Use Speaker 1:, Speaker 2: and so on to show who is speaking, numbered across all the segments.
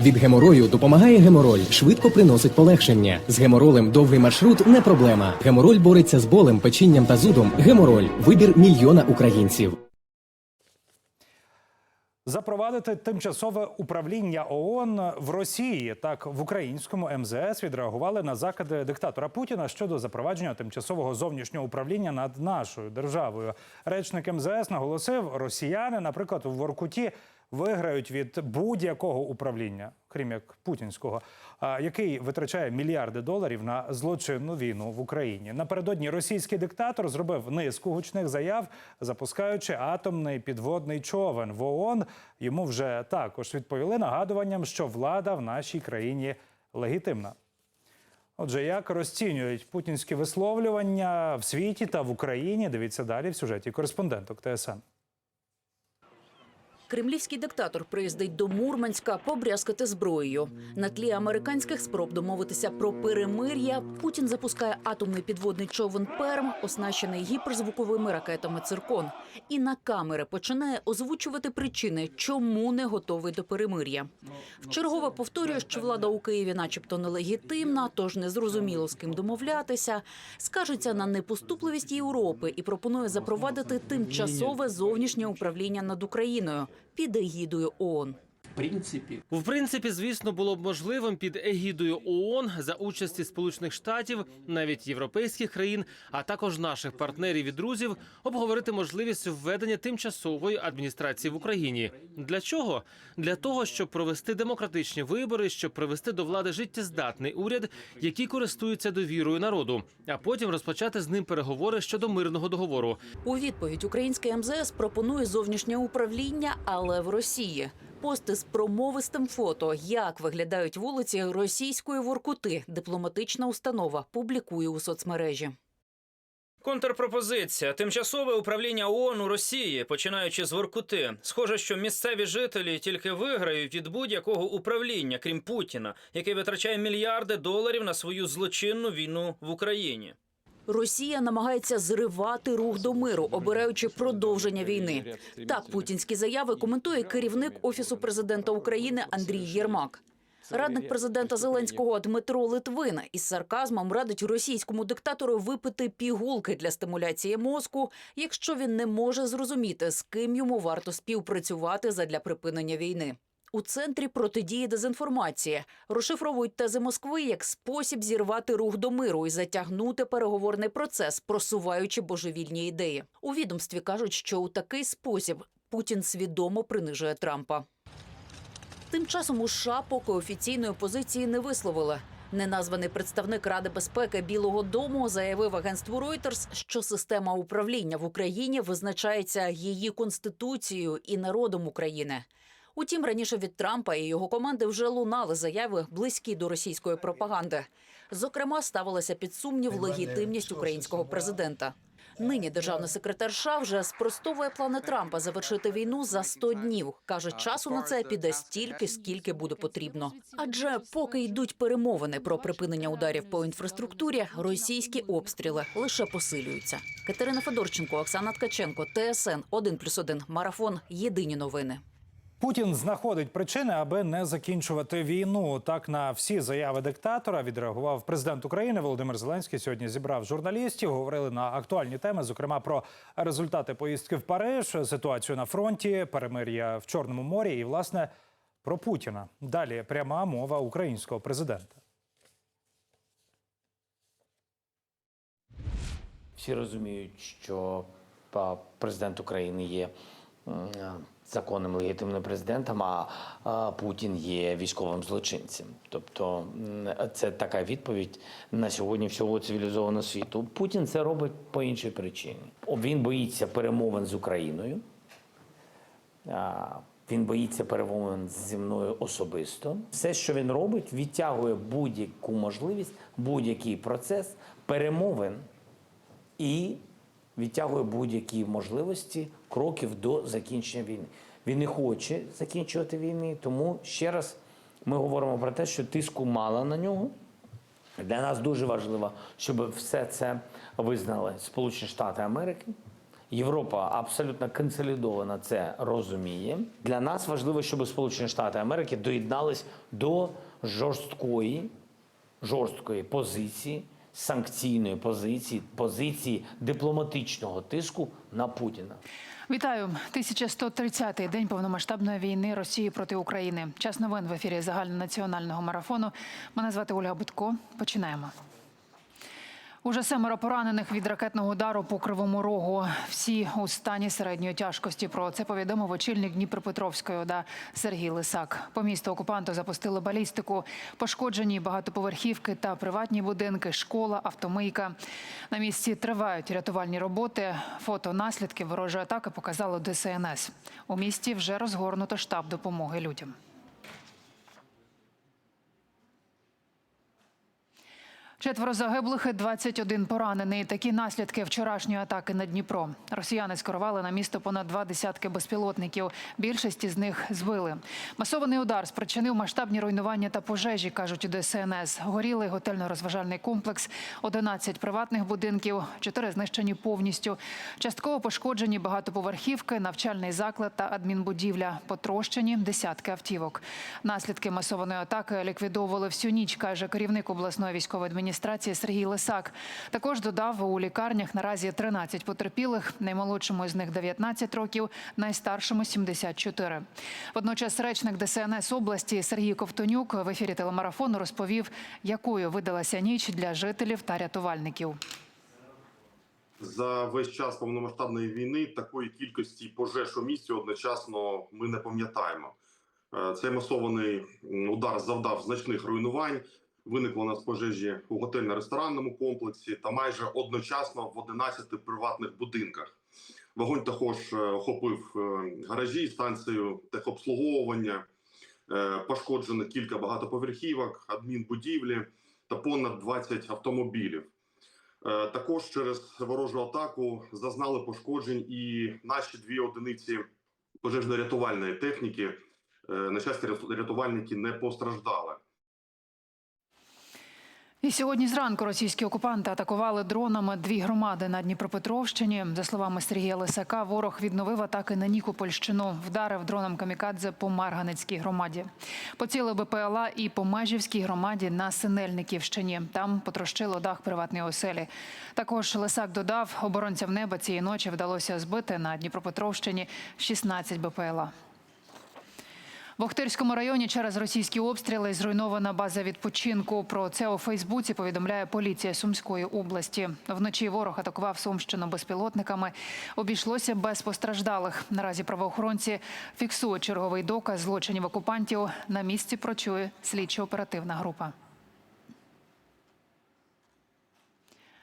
Speaker 1: Від геморою допомагає гемороль, швидко приносить полегшення. З геморолем довгий маршрут не проблема. Гемороль бореться з болем, печінням та зудом. Гемороль вибір мільйона українців.
Speaker 2: Запровадити тимчасове управління ООН в Росії. Так в українському МЗС відреагували на закиди диктатора Путіна щодо запровадження тимчасового зовнішнього управління над нашою державою. Речник МЗС наголосив, росіяни, наприклад, у Воркуті виграють від будь-якого управління, крім як путінського, який витрачає мільярди доларів на злочинну війну в Україні. Напередодні російський диктатор зробив низку гучних заяв, запускаючи атомний підводний човен в ООН. Йому вже також відповіли нагадуванням, що влада в нашій країні легітимна. Отже, як розцінюють путінські висловлювання в світі та в Україні? Дивіться далі в сюжеті кореспонденток ТСН.
Speaker 3: Кремлівський диктатор приїздить до Мурманська побрязкати зброєю. На тлі американських спроб домовитися про перемир'я Путін запускає атомний підводний човен Перм, оснащений гіперзвуковими ракетами Циркон, і на камери починає озвучувати причини, чому не готовий до перемир'я. Вчергове повторює, що влада у Києві, начебто, нелегітимна, тож незрозуміло з ким домовлятися. Скажеться на непоступливість Європи і пропонує запровадити тимчасове зовнішнє управління над Україною під егідою ООН.
Speaker 4: В принципе,
Speaker 5: В принципі, звісно, було б можливим під егідою ООН за участі Сполучених Штатів, навіть європейських країн, а також наших партнерів і друзів, обговорити можливість введення тимчасової адміністрації в Україні. Для чого? Для того, щоб провести демократичні вибори, щоб привести до влади життєздатний уряд, який користується довірою народу, а потім розпочати з ним переговори щодо мирного договору.
Speaker 3: У відповідь українське МЗС пропонує зовнішнє управління, але в Росії. Пости з промовистим фото, як виглядають вулиці російської Воркути. Дипломатична установа публікує у соцмережі.
Speaker 6: Контрпропозиція тимчасове управління ООН у Росії, починаючи з Воркути. Схоже, що місцеві жителі тільки виграють від будь-якого управління, крім Путіна, який витрачає мільярди доларів на свою злочинну війну в Україні.
Speaker 3: Росія намагається зривати рух до миру, обираючи продовження війни. Так путінські заяви коментує керівник офісу президента України Андрій Єрмак. Радник президента Зеленського Дмитро Литвин із сарказмом радить російському диктатору випити пігулки для стимуляції мозку, якщо він не може зрозуміти, з ким йому варто співпрацювати задля припинення війни. У центрі протидії дезінформації розшифровують тези Москви як спосіб зірвати рух до миру і затягнути переговорний процес, просуваючи божевільні ідеї. У відомстві кажуть, що у такий спосіб Путін свідомо принижує Трампа. Тим часом у США поки офіційної позиції не висловили. Неназваний представник Ради безпеки Білого Дому заявив агентству Reuters, що система управління в Україні визначається її конституцією і народом України. Утім, раніше від Трампа і його команди вже лунали заяви, близькі до російської пропаганди. Зокрема, ставилася під сумнів легітимність українського президента. Нині державний секретар США вже спростовує плани Трампа завершити війну за 100 днів. каже, часу на це піде стільки, скільки буде потрібно. Адже поки йдуть перемовини про припинення ударів по інфраструктурі, російські обстріли лише посилюються. Катерина Федорченко, Оксана Ткаченко, ТСН 1+,1, Марафон. Єдині новини.
Speaker 2: Путін знаходить причини, аби не закінчувати війну. Так на всі заяви диктатора відреагував президент України Володимир Зеленський. Сьогодні зібрав журналістів. Говорили на актуальні теми, зокрема про результати поїздки в Париж, ситуацію на фронті, перемир'я в Чорному морі і власне про Путіна. Далі пряма мова українського президента.
Speaker 4: всі розуміють, що президент України є законним легітимним президентом, а Путін є військовим злочинцем. Тобто це така відповідь на сьогодні всього цивілізованого світу. Путін це робить по іншій причині. Він боїться перемовин з Україною. Він боїться перемовин зі мною особисто. Все, що він робить, відтягує будь-яку можливість, будь-який процес перемовин і відтягує будь-які можливості кроків до закінчення війни. Він не хоче закінчувати війни, тому ще раз ми говоримо про те, що тиску мало на нього. Для нас дуже важливо, щоб все це визнали Сполучені Штати Америки Європа абсолютно консолідовано це розуміє. Для нас важливо, щоб Сполучені Штати Америки доєднались до жорсткої, жорсткої позиції, санкційної позиції, позиції дипломатичного тиску на Путіна.
Speaker 7: Вітаю 1130-й день повномасштабної війни Росії проти України. Час новин в ефірі загальнонаціонального марафону. Мене звати Ольга Будко. Починаємо. Уже семеро поранених від ракетного удару по кривому рогу. Всі у стані середньої тяжкості. Про це повідомив очільник Дніпропетровської ОДА Сергій Лисак. По місту окупанту запустили балістику, пошкоджені багатоповерхівки та приватні будинки, школа, автомийка. На місці тривають рятувальні роботи. Фото наслідків ворожої атаки показало ДСНС. У місті вже розгорнуто штаб допомоги людям. Четверо загиблих і 21 поранений. Такі наслідки вчорашньої атаки на Дніпро. Росіяни скерували на місто понад два десятки безпілотників. Більшість із них збили. Масований удар спричинив масштабні руйнування та пожежі, кажуть у ДСНС. Горілий готельно-розважальний комплекс, 11 приватних будинків, 4 знищені повністю. Частково пошкоджені багатоповерхівки, навчальний заклад та адмінбудівля. Потрощені десятки автівок. Наслідки масованої атаки ліквідовували всю ніч, каже керівник обласної військової адміністрації Сергій Лисак. Також додав у лікарнях наразі 13 потерпілих. Наймолодшому з них 19 років, найстаршому 74. Водночас речник ДСНС області Сергій Ковтонюк в ефірі телемарафону розповів, якою видалася ніч для жителів та рятувальників.
Speaker 8: За весь час повномасштабної війни такої кількості пожеж у місті одночасно ми не пам'ятаємо. Е, Цей масований удар завдав значних руйнувань. Виникло у нас пожежі у готельно-ресторанному комплексі та майже одночасно в 11 приватних будинках. Вогонь також е, охопив е, гаражі, станцію техобслуговування, е, пошкоджено кілька багатоповерхівок, адмінбудівлі та понад 20 автомобілів. Також через ворожу атаку зазнали пошкоджень і наші дві одиниці пожежно-рятувальної техніки. На щастя, рятувальники не постраждали.
Speaker 7: І сьогодні зранку російські окупанти атакували дронами дві громади на Дніпропетровщині. За словами Сергія Лисака, ворог відновив атаки на Нікопольщину, вдарив дроном камікадзе по Марганецькій громаді. Поцілив БПЛА і по Межівській громаді на Синельниківщині. Там потрощило дах приватної оселі. Також Лисак додав, оборонцям неба цієї ночі вдалося збити на Дніпропетровщині 16 БПЛА. В Охтирському районі через російські обстріли зруйнована база відпочинку. Про це у Фейсбуці повідомляє поліція Сумської області. Вночі ворог атакував Сумщину безпілотниками. Обійшлося без постраждалих. Наразі правоохоронці фіксують черговий доказ злочинів окупантів. На місці прочує слідчо-оперативна група.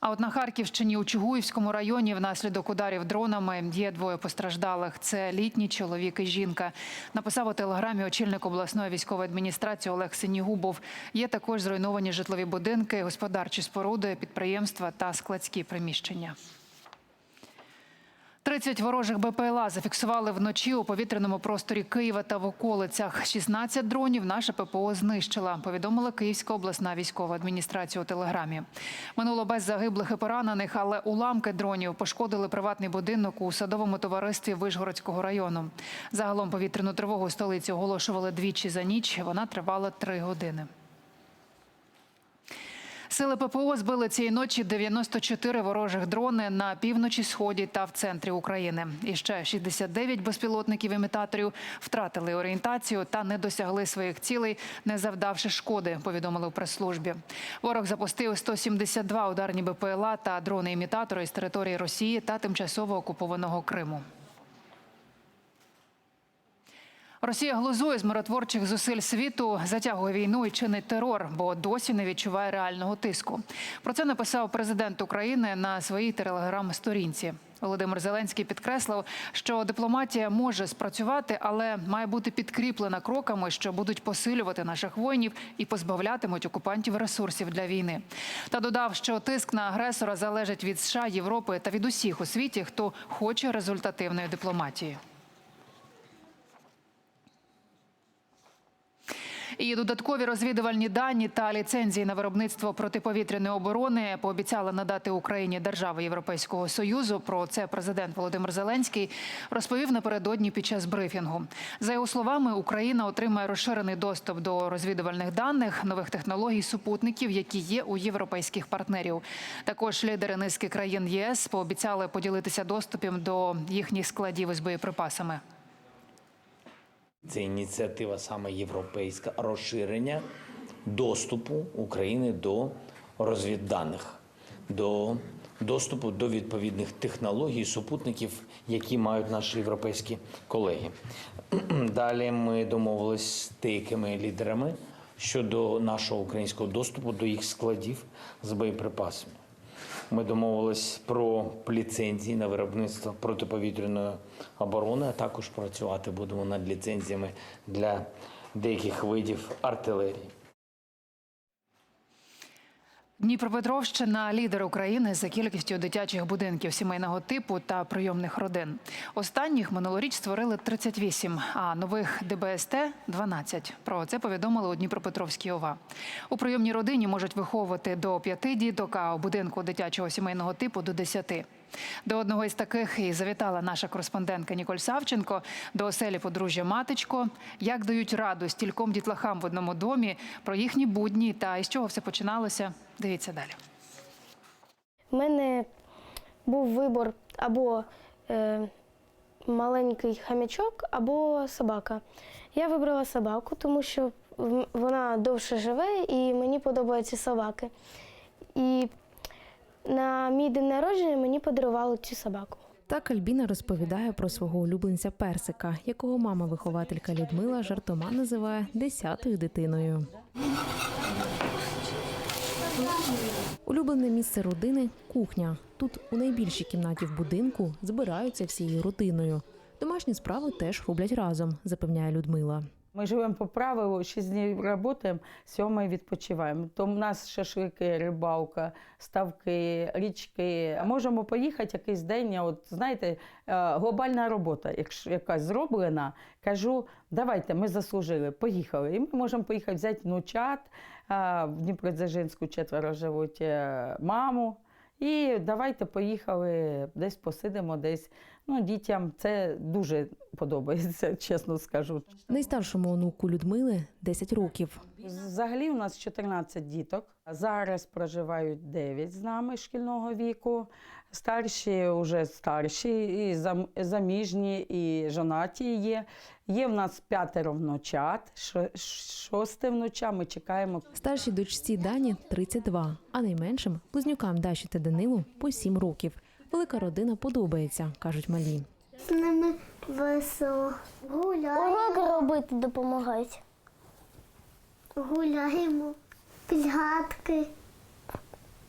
Speaker 7: А от на Харківщині у Чугуївському районі внаслідок ударів дронами є двоє постраждалих. Це літній чоловік і жінка. Написав у телеграмі очільник обласної військової адміністрації Олег Синігубов. Є також зруйновані житлові будинки, господарчі споруди, підприємства та складські приміщення. 30 ворожих БПЛА зафіксували вночі у повітряному просторі Києва та в околицях. 16 дронів наша ППО знищила, повідомила Київська обласна військова адміністрація у телеграмі. Минуло без загиблих і поранених, але уламки дронів пошкодили приватний будинок у садовому товаристві Вишгородського району. Загалом повітряну тривогу столиці оголошували двічі за ніч. Вона тривала три години. Сили ППО збили цієї ночі 94 ворожих дрони на півночі, сході та в центрі України. І ще 69 безпілотників-імітаторів втратили орієнтацію та не досягли своїх цілей, не завдавши шкоди. Повідомили у прес-службі. Ворог запустив 172 ударні БПЛА та дрони-імітатори з території Росії та тимчасово окупованого Криму. Росія глузує з миротворчих зусиль світу, затягує війну і чинить терор, бо досі не відчуває реального тиску. Про це написав президент України на своїй телеграм-сторінці. Володимир Зеленський підкреслив, що дипломатія може спрацювати, але має бути підкріплена кроками, що будуть посилювати наших воїнів і позбавлятимуть окупантів ресурсів для війни. Та додав, що тиск на агресора залежить від США, Європи та від усіх у світі, хто хоче результативної дипломатії. І додаткові розвідувальні дані та ліцензії на виробництво протиповітряної оборони пообіцяли надати Україні держави Європейського союзу. Про це президент Володимир Зеленський розповів напередодні під час брифінгу. За його словами, Україна отримає розширений доступ до розвідувальних даних, нових технологій, супутників, які є у європейських партнерів. Також лідери низки країн ЄС пообіцяли поділитися доступом до їхніх складів із боєприпасами.
Speaker 4: Це ініціатива саме європейська розширення доступу України до розвідданих, до доступу до відповідних технологій, супутників, які мають наші європейські колеги. Далі ми домовились з деякими лідерами щодо нашого українського доступу до їх складів з боєприпасами. Ми домовились про ліцензії на виробництво протиповітряної оборони, а також працювати будемо над ліцензіями для деяких видів артилерії.
Speaker 7: Дніпропетровщина лідер України за кількістю дитячих будинків сімейного типу та прийомних родин. Останніх минулоріч створили 38, а нових ДБСТ – 12. Про це повідомили у Дніпропетровській ОВА. У прийомній родині можуть виховувати до п'яти діток, а у будинку дитячого сімейного типу – до 10. До одного із таких і завітала наша кореспондентка Ніколь Савченко до оселі подружжя Матечко. Як дають раду стільком дітлахам в одному домі, про їхні будні та із чого все починалося. Дивіться далі.
Speaker 9: У мене був вибор або е, маленький хам'ячок, або собака. Я вибрала собаку, тому що вона довше живе і мені подобаються собаки. І на мій день народження мені подарували цю собаку.
Speaker 10: Так Альбіна розповідає про свого улюбленця персика, якого мама-вихователька Людмила жартома називає десятою дитиною. Улюблене місце родини кухня. Тут у найбільшій кімнаті в будинку збираються всією родиною. Домашні справи теж роблять разом, запевняє Людмила.
Speaker 11: Ми живемо по правилу, 6 днів працюємо, 7 відпочиваємо. То в нас шашлики, рибалка, ставки, річки. Можемо поїхати якийсь день. От знаєте, е, глобальна робота, якщо якась зроблена, кажу, давайте, ми заслужили, поїхали. І ми можемо поїхати взяти внучат. В Дніпродзержинську четверо живуть е, маму. І давайте поїхали, десь посидимо, десь. Ну, дітям це дуже подобається, чесно скажу.
Speaker 10: Найстаршому онуку Людмили 10 років.
Speaker 11: Взагалі у нас 14 діток. Зараз проживають 9 з нами шкільного віку. Старші вже старші, і заміжні, і жонаті є. Є в нас п'ятеро внучат, шо- шосте внуча. Ми чекаємо.
Speaker 10: Старшій дочці Дані 32, а найменшим близнюкам Даші та Данилу по 7 років. Велика родина подобається, кажуть малі.
Speaker 9: З ними весело. Гуляємо. Уроки робити допомагають. Гуляємо, підгадки,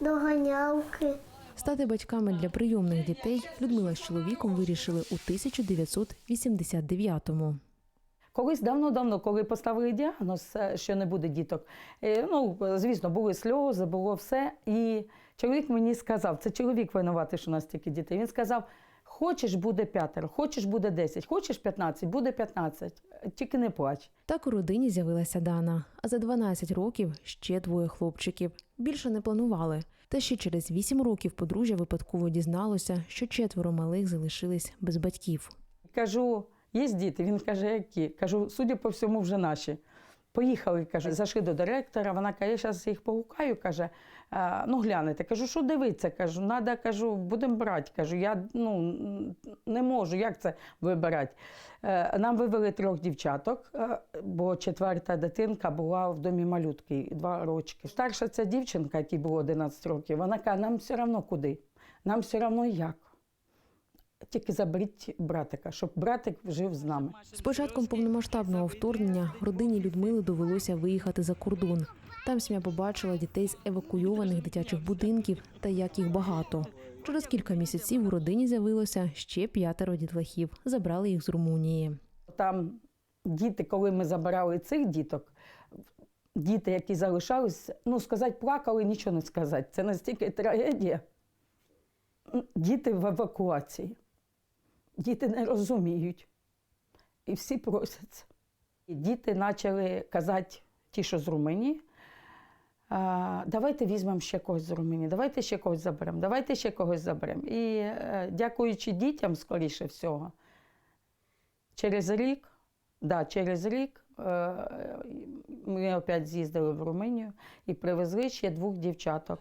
Speaker 9: доганялки.
Speaker 10: Стати батьками для прийомних дітей Людмила з чоловіком вирішили у 1989-му.
Speaker 11: Колись давно-давно, коли поставили діагноз, е, що не буде діток, е, ну, звісно, були сльози, було все. І чоловік мені сказав, це чоловік винуватий, що у нас тільки дітей. Він сказав: хочеш буде п'ятеро, хочеш буде 10, хочеш 15, буде 15, тільки не плач.
Speaker 10: Так у родині з'явилася Дана, а за 12 років ще двоє хлопчиків. Більше не планували. Та ще через 8 років подружжя випадково дізналося, що четверо малих залишились без батьків.
Speaker 11: Кажу, є діти? Він каже, які? Кажу, судя по всьому, вже наші. Поїхали, каже, зайшли до директора. Вона каже, я зараз їх погукаю, каже, «А, ну глянете. Кажу, що дивитися? Кажу, надо, кажу, будемо брати. Кажу, я ну, не можу, як це вибирати. Е, Нам вивели трьох дівчаток, е, бо четверта дитинка була в домі малютки, два рочки. Старша ця дівчинка, якій було 11 років, вона каже, нам все одно куди, нам все одно як. Тільки заберіть братика, щоб братик жив з нами.
Speaker 10: З початком повномасштабного вторгнення родині Людмили довелося виїхати за кордон. Там сім'я побачила дітей з евакуйованих дитячих будинків та як їх багато. Через кілька місяців у родині з'явилося ще п'ятеро дітлахів. Забрали їх з Румунії.
Speaker 11: Там діти, коли ми забирали цих діток, діти, які залишались, ну сказати, плакали, нічого не сказати. Це настільки трагедія. Діти в евакуації. Діти не розуміють. І всі просяться. Діти почали казати ті, що з Румунії. Давайте візьмемо ще когось з Румунії, давайте ще когось заберемо, давайте ще когось заберемо. І е, дякуючи дітям, скоріше всього, через рік, да, через рік е, ми опять з'їздили в Румунію і привезли ще двох дівчаток.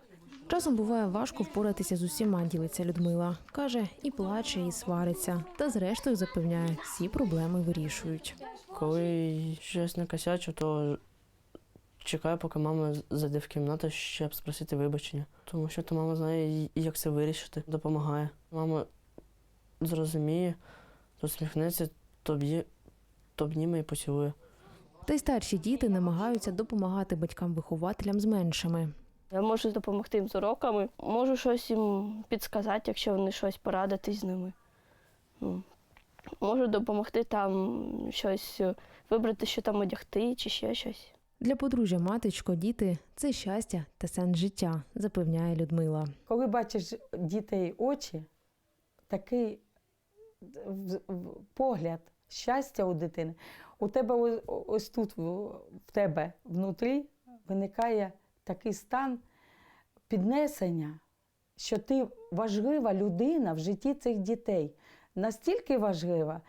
Speaker 10: Часом буває важко впоратися з усіма, ділиться Людмила. Каже, і плаче, і свариться. Та зрештою запевняє, всі проблеми вирішують.
Speaker 12: Коли щось накосячу, то чекаю, поки мама зайде в кімнату, щоб спросити вибачення. Тому що то мама знає, як це вирішити, допомагає. Мама зрозуміє, посміхнеться, тобі, то обніме і поцілує.
Speaker 10: Та й старші діти намагаються допомагати батькам-вихователям з меншими.
Speaker 9: Я можу допомогти їм з уроками, можу щось їм підсказати, якщо вони щось порадитись з ними. Ну, Можу допомогти там щось е, вибрати, що там одягти, чи ще щось.
Speaker 10: Для подружжя маточко діти це щастя та сенс життя, запевняє Людмила.
Speaker 11: Коли бачиш дітей очі, такий погляд, щастя у дитини, у тебе ось, тут в тебе внутрі виникає такий стан піднесення, що ти важлива людина в житті цих дітей. Настільки важлива,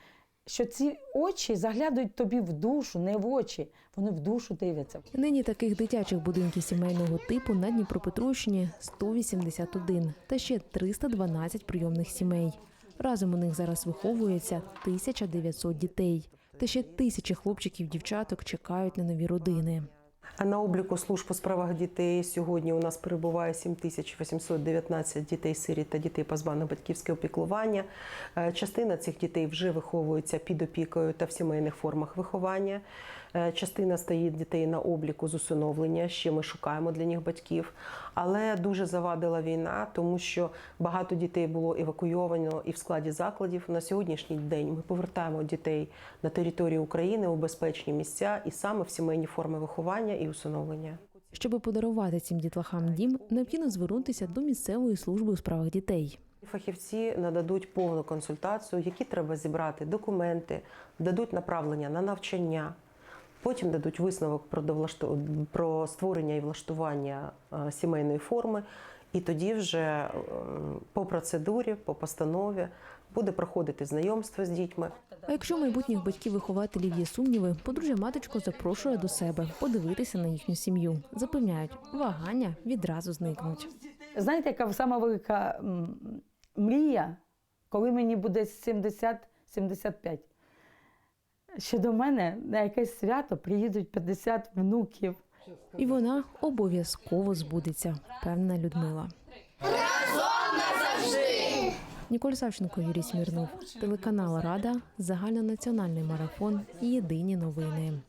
Speaker 11: що ці очі заглядують тобі в душу, не в очі, вони в душу дивляться.
Speaker 10: Нині таких дитячих будинків сімейного типу на Дніпропетровщині 181 та ще 312 прийомних сімей. Разом у них зараз виховується 1900 дітей. Та ще тисячі хлопчиків дівчаток чекають на нові родини.
Speaker 13: На обліку служб у справах дітей сьогодні у нас перебуває 7819 дітей сиріт та дітей позбавлених батьківського опіклування. Е, Частина цих дітей вже виховується під опікою та в сімейних формах виховання. Е, Частина стоїть дітей на обліку з усиновлення. Ще ми шукаємо для них батьків. Але дуже завадила війна, тому що багато дітей було евакуйовано і в складі закладів. На сьогоднішній день ми повертаємо дітей на територію України у безпечні місця і саме в сімейні форми виховання і усиновлення.
Speaker 10: Щоби подарувати цим дітлахам дім, необхідно звернутися до місцевої служби у справах дітей.
Speaker 13: Фахівці нададуть повну консультацію, які треба зібрати документи, дадуть направлення на навчання. Потім дадуть висновок про, довлашту... про створення і влаштування е, сімейної форми, і тоді вже е, по процедурі, по постанові буде проходити знайомство з дітьми.
Speaker 10: А якщо майбутніх батьків-вихователів є сумніви, подружжя маточко запрошує до себе подивитися на їхню сім'ю. Запевняють, вагання відразу зникнуть.
Speaker 11: Знаєте, яка сама велика мрія, коли мені буде 70-75? Що до мене на якесь свято приїдуть 50 внуків.
Speaker 10: І вона обов'язково збудеться, певна Людмила. Разом назавжди! Ніколь Савченко, Юрій Смірнов, телеканал Рада, загальнонаціональний марафон. Єдині новини.